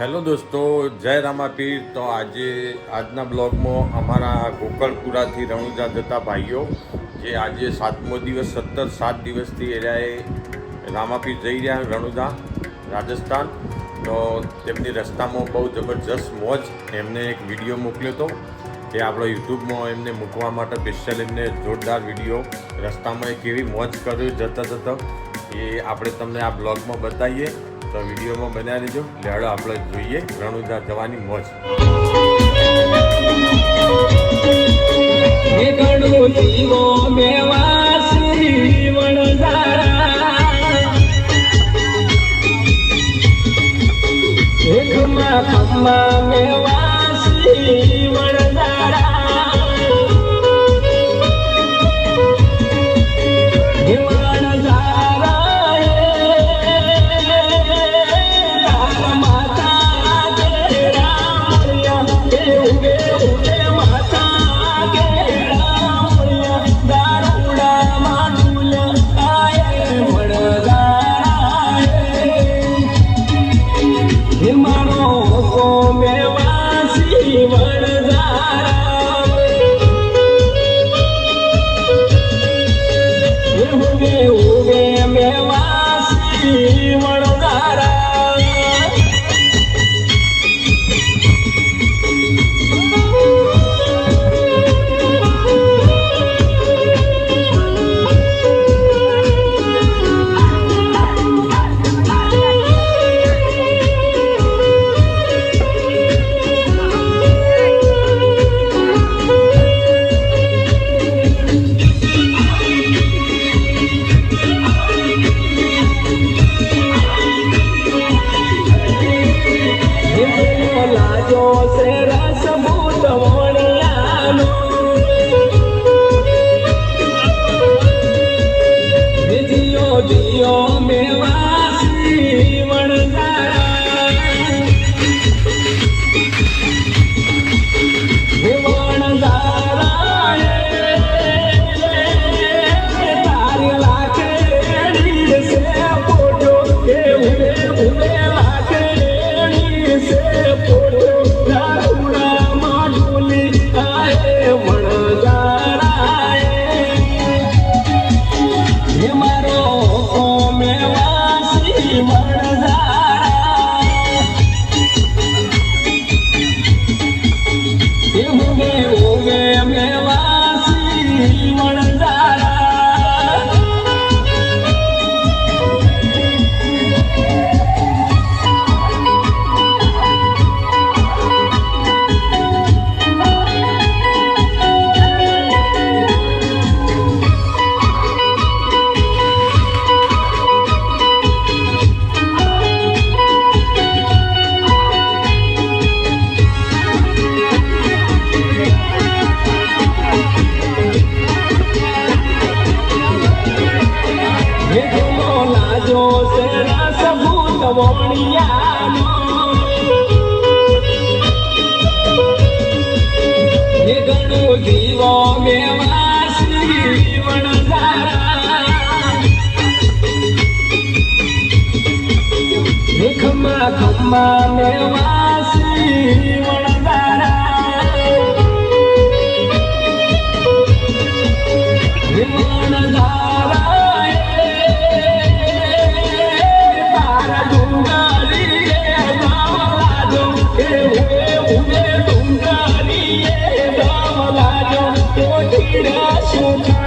Hello દોસ્તો, જય રામાપીર. તો આજે, આજના બ્લોગમાં અમારા ગોકળપુરાથી રણુજા જતા ભાઈઓ, જે આજે સાતમો દિવસ, સત્તર સાત દિવસથી એરિયાએ રામાપીર જઈ રહ્યા રણુજા, રાજસ્થાન. તો તેમની રસ્તામાં બહુ જબરજસ્ત મોજ એમને એક વીડિયો મોકલ્યો હતો એ આપણો યુટ્યુબમાં એમને મૂકવા માટે સ્પેશિયલ એમને જોરદાર વીડિયો. રસ્તામાં કેવી મોજ કર્યું, જતા જતા, એ આપણે તમને આ બ્લોગમાં બતાવીએ. તો વિડીયોમાં બનાવી દેજો. લેડો આપણે જોઈએ રણુજા જવાની મોજ. મેવાસી વણઝારા you ખમ્મા મેવાસી વણઝારા હે વણઝારા તારા